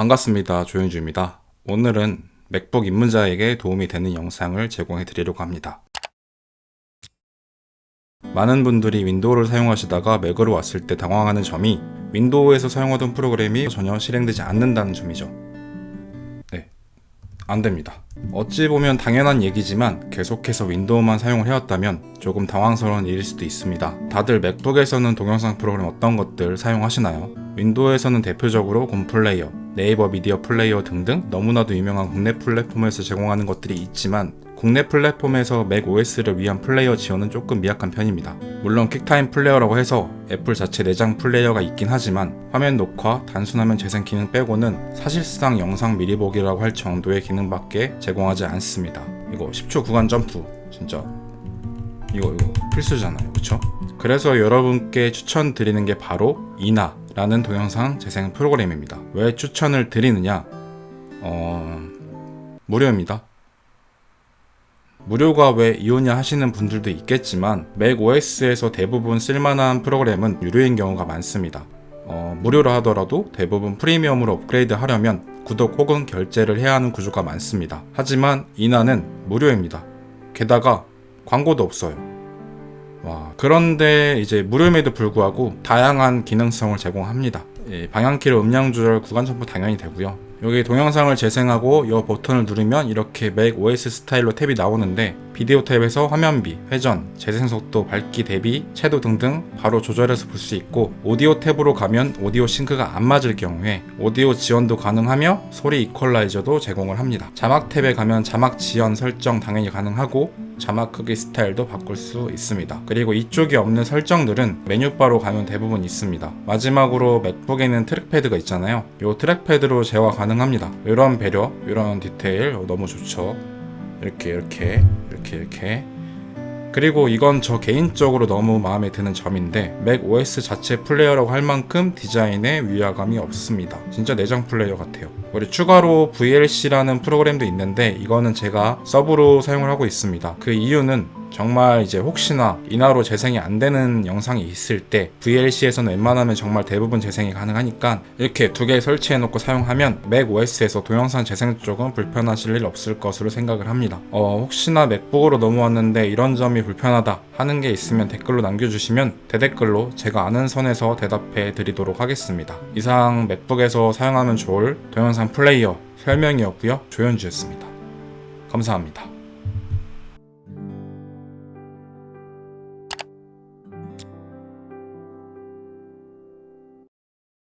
반갑습니다. 조윤주입니다. 오늘은 맥북 입문자에게 도움이 되는 영상을 제공해 드리려고 합니다. 많은 분들이 윈도우를 사용하시다가 맥으로 왔을 때 당황하는 점이 윈도우에서 사용하던 프로그램이 전혀 실행되지 않는다는 점이죠. 네. 안 됩니다. 어찌 보면 당연한 얘기지만 계속해서 윈도우만 사용을 해왔다면 조금 당황스러운 일일 수도 있습니다. 다들 맥북에서는 동영상 프로그램 어떤 것들 사용하시나요? 윈도우에서는 대표적으로 곰플레이어, 네이버 미디어 플레이어 등등 너무나도 유명한 국내 플랫폼에서 제공하는 것들이 있지만 국내 플랫폼에서 맥 OS를 위한 플레이어 지원은 조금 미약한 편입니다. 물론 퀵타임 플레이어라고 해서 애플 자체 내장 플레이어가 있긴 하지만 화면 녹화, 단순화면 재생 기능 빼고는 사실상 영상 미리 보기라고 할 정도의 기능밖에 제공하지 않습니다. 이거 10초 구간 점프 진짜 이거 이거 필수잖아요. 그쵸? 그래서 여러분께 추천드리는 게 바로 이나라는 동영상 재생 프로그램입니다. 왜 추천을 드리느냐? 어... 무료입니다. 무료가 왜 이오냐 하시는 분들도 있겠지만 맥 OS에서 대부분 쓸만한 프로그램은 유료인 경우가 많습니다. 어, 무료로 하더라도 대부분 프리미엄으로 업그레이드 하려면 구독 혹은 결제를 해야 하는 구조가 많습니다. 하지만 이나는 무료입니다. 게다가 광고도 없어요. 와, 그런데 이제 무료임에도 불구하고 다양한 기능성을 제공합니다. 예, 방향키로 음량 조절, 구간 첨부 당연히 되고요. 여기 동영상을 재생하고 이 버튼을 누르면 이렇게 맥 OS 스타일로 탭이 나오는데 비디오 탭에서 화면비, 회전, 재생 속도, 밝기 대비, 채도 등등 바로 조절해서 볼 수 있고 오디오 탭으로 가면 오디오 싱크가 안 맞을 경우에 오디오 지원도 가능하며 소리 이퀄라이저도 제공을 합니다. 자막 탭에 가면 자막 지연 설정 당연히 가능하고 자막 크기 스타일도 바꿀 수 있습니다. 그리고 이쪽에 없는 설정들은 메뉴바로 가면 대부분 있습니다. 마지막으로 맥북에는 트랙패드가 있잖아요. 이 트랙패드로 제어 가능합니다. 이런 배려, 이런 디테일 너무 좋죠. 이렇게 이렇게 이렇게 이렇게 그리고 이건 저 개인적으로 너무 마음에 드는 점인데 맥 OS 자체 플레이어라고 할 만큼 디자인에 위화감이 없습니다. 진짜 내장 플레이어 같아요. 그리고 추가로 VLC라는 프로그램도 있는데 이거는 제가 서브로 사용을 하고 있습니다. 그 이유는 정말 이제 혹시나 인화로 재생이 안 되는 영상이 있을 때 VLC에서는 웬만하면 정말 대부분 재생이 가능하니까 이렇게 두 개 설치해 놓고 사용하면 맥 OS에서 동영상 재생 쪽은 불편하실 일 없을 것으로 생각을 합니다. 어, 혹시나 맥북으로 넘어왔는데 이런 점이 불편하다 하는 게 있으면 댓글로 남겨주시면 대댓글로 제가 아는 선에서 대답해 드리도록 하겠습니다. 이상 맥북에서 사용하면 좋을 동영상 플레이어 설명이었고요. 조현주였습니다. 감사합니다.